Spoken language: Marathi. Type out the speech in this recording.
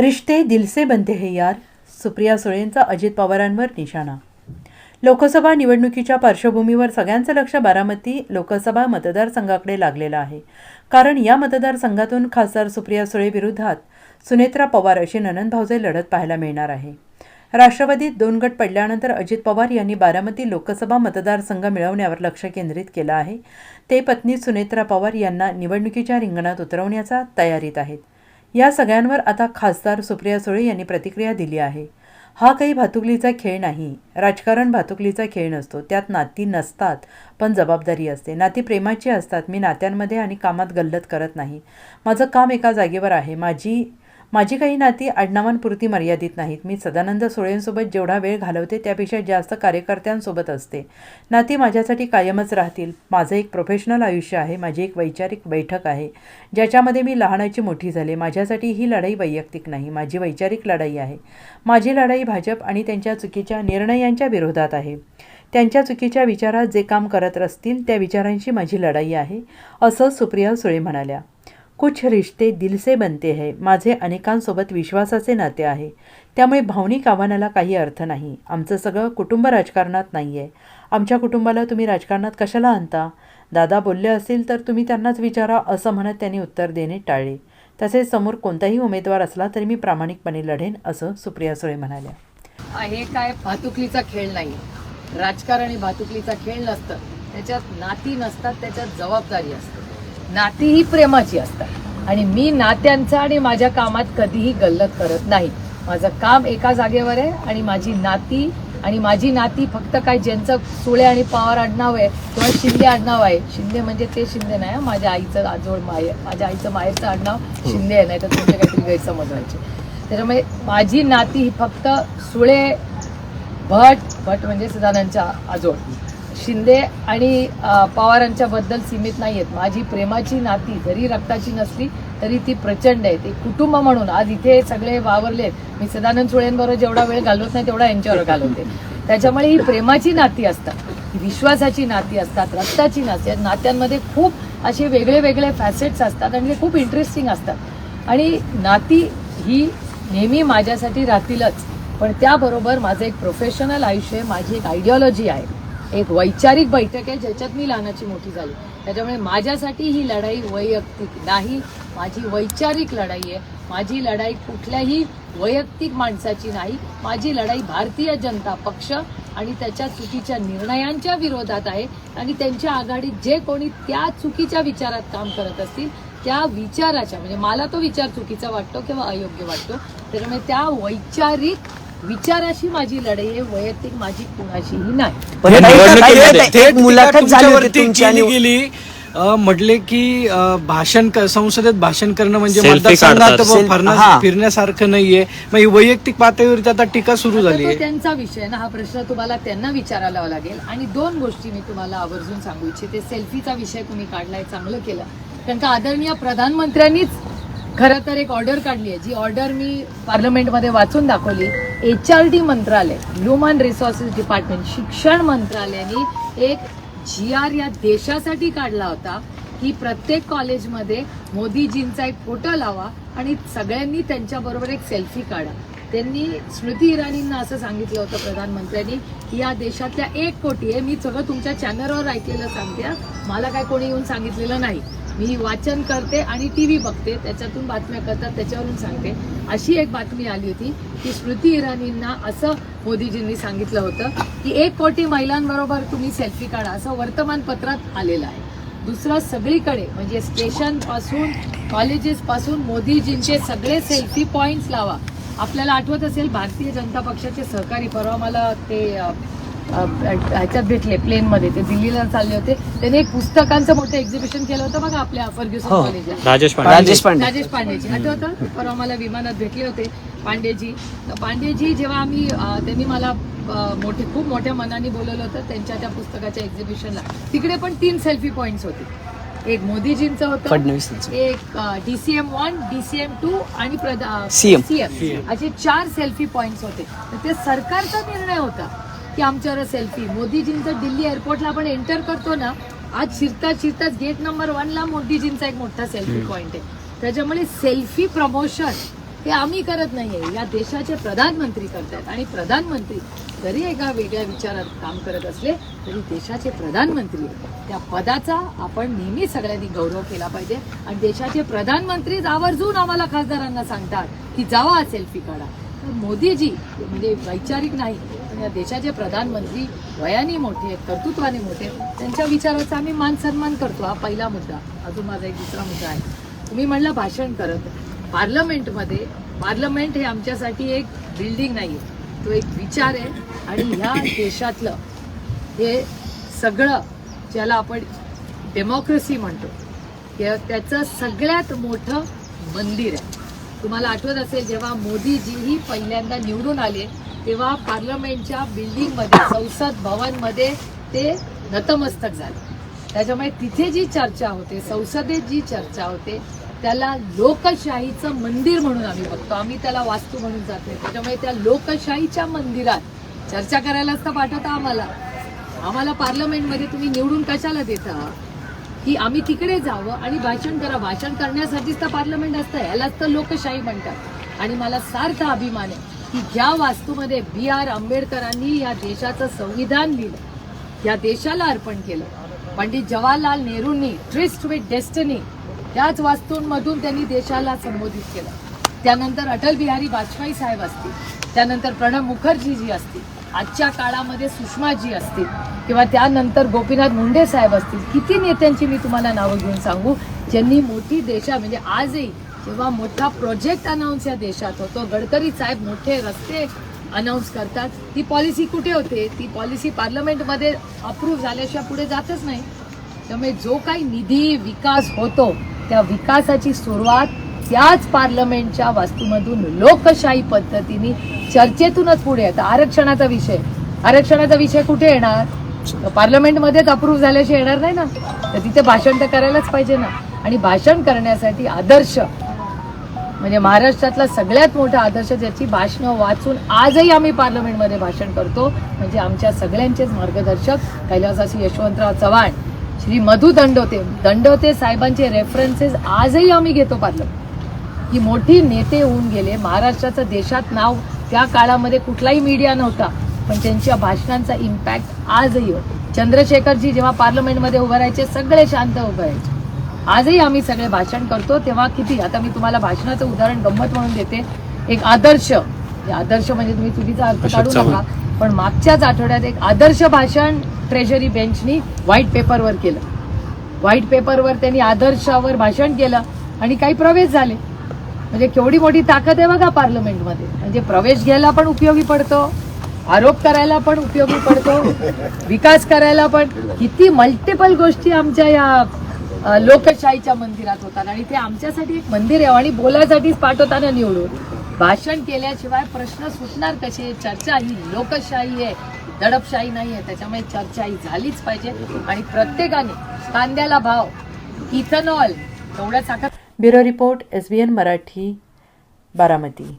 रिश्ते दिलसे बनते हे यार सुप्रिया सुळेंचा अजित पवारांवर निशाणा. लोकसभा निवडणुकीच्या पार्श्वभूमीवर सगळ्यांचं लक्ष बारामती लोकसभा मतदारसंघाकडे लागलेलं आहे. कारण या मतदारसंघातून खासदार सुप्रिया सुळे विरोधात सुनेत्रा पवार अशी ननंद भाऊजे लढत पाहायला मिळणार आहे. राष्ट्रवादीत दोन गट पडल्यानंतर अजित पवार यांनी बारामती लोकसभा मतदारसंघ मिळवण्यावर लक्ष केंद्रित केलं आहे. ते पत्नी सुनेत्रा पवार यांना निवडणुकीच्या रिंगणात उतरवण्याचा तयारीत आहेत. या सगळ्यांवर आता खासदार सुप्रिया सुळे यांनी प्रतिक्रिया दिली आहे. हा काही भातुकलीचा खेळ नाही. राजकारण भातुकलीचा खेळ नसतो. त्यात नाती नसतात पण जबाबदारी असते. नाती प्रेमाची असतात. मी नात्यांमध्ये आणि कामात गल्लत करत नाही. माझं काम एका जागेवर आहे. माझी माझी काही नाती आडनावांपुरती मर्यादित नाहीत. मी सदानंद सुळेंसोबत जेवढा वेळ घालवते त्यापेक्षा जास्त कार्यकर्त्यांसोबत असते. नाती माझ्यासाठी कायमच राहतील. माझं एक प्रोफेशनल आयुष्य आहे. माझी एक वैचारिक बैठक आहे. ज्याच्यामध्ये मी लहानाची मोठी झाले. माझ्यासाठी ही लढाई वैयक्तिक नाही. माझी वैचारिक लढाई आहे. माझी लढाई भाजप आणि त्यांच्या चुकीच्या निर्णयांच्या विरोधात आहे. त्यांच्या चुकीच्या विचारात जे काम करत असतील त्या विचारांशी माझी लढाई आहे असं सुप्रिया सुळे म्हणाल्या. कुछ रिश्ते दिल से बनते है माझे अनेकांसोबत विश्वासाचे नाते आहे. त्यामुळे भावनिक आव्हानाला काही अर्थ नाही. आमचं सगळं कुटुंब राजकारणात नाही आहे आमच्या कुटुंबाला तुम्ही राजकारणात कशाला आणता? दादा बोलले असतील तर तुम्ही त्यांनाच विचारा असं म्हणत त्यांनी उत्तर देणे टाळले. तसेच समोर कोणताही उमेदवार असला तरी मी प्रामाणिकपणे लढेन असं सुप्रिया सुळे म्हणाल्या. हे काय भातुकलीचा खेळ नाही. राजकारण हे भातुकलीचा खेळ नसतं. त्याच्यात नाती नसतात त्याच्यात जबाबदारी असते. नाती ही प्रेमाची असतात. आणि मी नात्यांचा आणि माझ्या कामात कधीही गल्लत करत नाही. माझं काम एका जागेवर आहे आणि माझी नाती आणि माझी नाती फक्त काय ज्यांचं सुळे आणि पवार आडनाव आहे किंवा शिंदे आडनाव आहे. शिंदे म्हणजे ते शिंदे नाही हं. माझ्या आईचं आजोळ माय माझ्या आईचं माहेरचं आडनाव शिंदे आहे नाही तर तुमचे काहीतरी गैरसमज व्हायचे. त्याच्यामुळे माझी नाती ही फक्त सुळे भट भट म्हणजे सदानंदच्या आजोळ. शिंदे आणि पवारांच्याबद्दल पवारांच्या बद्दल सीमित नाही आहेत. माझी प्रेमाची नाती जरी रक्ताची नसली तरी ती प्रचंड आहे ते कुटुंब म्हणून आज इथे सगळे वावरले आहेत. मी सदानंद सुळेंबरोबर जेवढा वेळ घालवत नाही तेवढा यांच्यावर घालवते. त्याच्यामुळे ही प्रेमाची नाती असतात विश्वासाची नाती असतात रक्ताची नाती नात्यांमध्ये खूप असे वेगळे वेगळे फॅसेट्स असतात आणि ते खूप इंटरेस्टिंग असतात. आणि नाती ही नेहमी माझ्यासाठी राहतीलच. पण त्याबरोबर माझं एक प्रोफेशनल आयुष्य आहे माझी एक आयडिओलॉजी आहे. एक वैचारिक बैठक आहे ज्याच्यात मी लहानाची मोठी झाली. त्याच्यामुळे माझ्यासाठी ही लढाई वैयक्तिक नाही माझी वैचारिक लढाई आहे. माझी लढाई कुठल्याही वैयक्तिक माणसाची नाही माझी लढाई भारतीय जनता पक्ष आणि त्याच्या चुकीच्या निर्णयांच्या विरोधात आहे. आणि त्यांच्या आघाडीत जे कोणी त्या चुकीच्या विचारात काम करत असतील त्या विचाराच्या म्हणजे मला तो विचार चुकीचा वाटतो किंवा अयोग्य वाटतो त्याच्यामुळे त्या वैचारिक विचाराशी माझी लढाई आहे वैयक्तिक माझी कुणाशीही नाही. पण हे ताई, निवडणुकीमध्ये ताई, एक मुलाखत झाली होती तुमच्यावरती तुमच्या केली आणि- गेली. अ, म्हटले की अ, भाषण क- संसदेत भाषण करणं म्हणजे Selfie मतदारसंघात काढतात. ब- Selfie, फिरणं-. फिरण्यासारखं नाहीये. मग ही वैयक्तिक पातळीवरती आता टीका सुरू झाली आता तो आहे. त्यांचा विषय ना हा प्रश्न तुम्हाला त्यांना विचारायला लागेल. आणि दोन गोष्टी मी तुम्हाला आवर्जून सांगू इच्छिते. सेल्फीचा विषय तुम्ही काढलाय चांगलं केलं. कारण का आदरणीय प्रधानमंत्र्यांनीच खरं तर एक ऑर्डर काढली आहे. जी ऑर्डर मी पार्लमेंटमध्ये वाचून दाखवली एच आर डी मंत्रालय ह्युमन रिसोर्सेस डिपार्टमेंट शिक्षण मंत्रालयाने एक जी आर या देशासाठी काढला होता. की प्रत्येक कॉलेजमध्ये मोदीजींचा एक फोटो लावा आणि सगळ्यांनी त्यांच्याबरोबर एक सेल्फी काढा. त्यांनी स्मृती इराणींना असं सांगितलं होतं प्रधानमंत्र्यांनी की या देशातल्या एक कोटी आहे. मी सगळं तुमच्या चॅनलवर ऐकलेलं सांगते मला काय कोणी येऊन सांगितलेलं नाही. मी वाचन करते आणि टी व्ही बघते त्याच्यातून बातम्या करतात त्याच्यावरून सांगते. अशी एक बातमी आली होती की स्मृती इराणींना असं मोदीजींनी सांगितलं होतं की एक कोटी महिलांबरोबर तुम्ही सेल्फी काढा असं वर्तमानपत्रात आलेलं आहे. दुसरं सगळीकडे म्हणजे स्टेशनपासून कॉलेजेसपासून मोदीजींचे सगळे सेल्फी पॉईंट्स लावा. आपल्याला आठवत असेल भारतीय जनता पक्षाचे सहकारी परवा मला ते ह्याच्यात भेटले प्लेनमध्ये. ते दिल्लीला चालले होते. त्यांनी एक पुस्तकांचं मोठं एक्झिबिशन केलं होतं बघा आपल्या फर्ग्युसन हो. कॉलेजला. राजेश पांडे. राजेश पांडे. राजेश पांडेजी. आठवतं? परवा मला विमानात भेटले होते पांडेजी. तर पांडेजी जेव्हा आम्ही अ, त्यांनी मला अ, मोठे खूप मोठ्या मनाने बोलवलं होतं त्यांच्या त्या पुस्तकाच्या एक्झिबिशनला तिकडे पण तीन सेल्फी पॉइंट्स होते. एक मोदीजींचं होतं फडणवीसांचं. एक डीसीएम वन डीसीएम टू आणि CM. सीएम असे चार सेल्फी पॉइंट्स होते. तर ते सरकारचा निर्णय होता. की आमच्यावर सेल्फी. मोदीजींचं दिल्ली एअरपोर्टला आपण एंटर करतो ना आज शिरता शिरताच गेट नंबर वन ला मोदीजींचा एक मोठा सेल्फी पॉइंट आहे. त्याच्यामुळे सेल्फी प्रमोशन हे आम्ही करत नाहीये. या देशाचे प्रधानमंत्री करतात आणि प्रधानमंत्री जरी एका वेगळ्या विचारात काम करत असले तरी देशाचे प्रधानमंत्री. त्या पदाचा आपण नेहमी सगळ्यांनी गौरव केला पाहिजे. आणि देशाचे प्रधानमंत्रीच आवर्जून आम्हाला खासदारांना सांगतात की जावा सेल्फी काढा. तर मोदीजी म्हणजे वैचारिक नाही या देशाचे प्रधानमंत्री वयाने मोठे आहेत कर्तृत्वाने मोठे आहेत. त्यांच्या विचाराचा आम्ही मान सन्मान करतो. हा पहिला मुद्दा. अजून माझा एक दुसरा मुद्दा आहे. तुम्ही म्हणलं भाषण करत. पार्लमेंटमध्ये पार्लमेंट हे आमच्यासाठी एक बिल्डिंग नाही आहे तो एक विचार आहे. आणि ह्या देशातलं हे सगळं ज्याला आपण डेमोक्रेसी म्हणतो त्याचं सगळ्यात मोठं मंदिर आहे. तुम्हाला आठवत असेल जेव्हा मोदीजीही पहिल्यांदा निवडून आले तेव्हा पार्लमेंटच्या बिल्डिंगमध्ये संसद भवनमध्ये ते नतमस्तक झाले. त्याच्यामुळे तिथे जी चर्चा होते संसदेत जी चर्चा होते त्याला लोकशाहीचं मंदिर म्हणून आम्ही बघतो. आम्ही त्याला वास्तू म्हणून जात नाही. त्याच्यामुळे त्या लोकशाहीच्या मंदिरात चर्चा करायलाच तर पाठवता आम्हाला. आम्हाला पार्लमेंटमध्ये तुम्ही निवडून कशाला देता? की आम्ही तिकडे जावं आणि भाषण करा. भाषण करण्यासाठीच तर पार्लमेंट असतं. यालाच तर लोकशाही म्हणतात. आणि मला सार्थ अभिमान आहे. की ज्या वास्तूमध्ये बी आर आंबेडकरांनी या देशाचं संविधान लिहिलं या देशाला अर्पण केलं पंडित जवाहरलाल नेहरूंनी ट्रिस्ट विथ डेस्टनी त्याच वास्तूंमधून त्यांनी देशाला संबोधित केलं. त्यानंतर अटल बिहारी वाजपेयी साहेब असतील त्यानंतर प्रणब मुखर्जीजी असतील आजच्या काळामध्ये सुषमाजी असतील किंवा त्यानंतर गोपीनाथ मुंडे साहेब असतील किती नेत्यांची मी तुम्हाला नावं घेऊन सांगू? ज्यांनी मोठी देशा म्हणजे आजही जेव्हा मोठा प्रोजेक्ट अनाऊन्स या देशात होतो गडकरी साहेब मोठे रस्ते अनाऊन्स करतात. ती पॉलिसी कुठे होते? ती पॉलिसी पार्लमेंटमध्ये अप्रूव्ह झाल्याशिवाय पुढे जातच नाही. त्यामुळे जो काही निधी विकास होतो त्या विकासाची सुरुवात त्याच पार्लमेंटच्या वास्तूमधून लोकशाही पद्धतीने चर्चेतूनच पुढे येतं. आरक्षणाचा विषय. आरक्षणाचा विषय कुठे येणार? पार्लमेंटमध्येच अप्रूव्ह झाल्याशिवाय येणार नाही ना. तर तिथे भाषण तर करायलाच पाहिजे ना. आणि भाषण करण्यासाठी आदर्श म्हणजे महाराष्ट्रातला सगळ्यात मोठा आदर्श ज्याची भाषणं वाचून आजही आम्ही पार्लमेंटमध्ये भाषण करतो म्हणजे आमच्या सगळ्यांचेच मार्गदर्शक कैलासाशी यशवंतराव चव्हाण श्री मधु दंडोते. दंडोते साहेबांचे रेफरन्सेस आजही आम्ही घेतो पार्लमेंट. ही मोठी नेते होऊन गेले. महाराष्ट्राचं देशात नाव त्या काळामध्ये कुठलाही मीडिया नव्हता पण त्यांच्या भाषणांचा इम्पॅक्ट आजही होतो. चंद्रशेखरजी जेव्हा पार्लमेंटमध्ये उभं राहायचे सगळे शांत उभं राहायचे. आजही आम्ही सगळे भाषण करतो. तेव्हा किती? आता मी तुम्हाला भाषणाचं उदाहरण गंमत म्हणून देते. एक आदर्श. आदर्श म्हणजे तुम्ही चुकीचा अर्थ काढू नका. पण मागच्याच आठवड्यात एक आदर्श भाषण ट्रेजरी बेंचनी व्हाईट पेपरवर केलं. व्हाईट पेपरवर त्यांनी आदर्शावर भाषण केलं आणि काही प्रवेश झाले. म्हणजे केवढी मोठी ताकद आहे बघा पार्लमेंटमध्ये. म्हणजे प्रवेश घ्यायला पण उपयोगी पडतो आरोप करायला पण उपयोगी पडतो विकास करायला पण. किती मल्टिपल गोष्टी आमच्या या लोकशाहीच्या मंदिरात होतात. आणि ते आमच्यासाठी एक मंदिर आहे आणि बोलायसाठीच पाठवताना निवडून. भाषण केल्याशिवाय प्रश्न सुटणार कसे चर्चा ही लोकशाही आहे. दडपशाही नाही आहे. त्याच्यामुळे चर्चा ही झालीच पाहिजे. आणि प्रत्येकाने कांद्याला भाव इथेनॉल एवढ्या साखर bureau report S B N Marathi Baramati.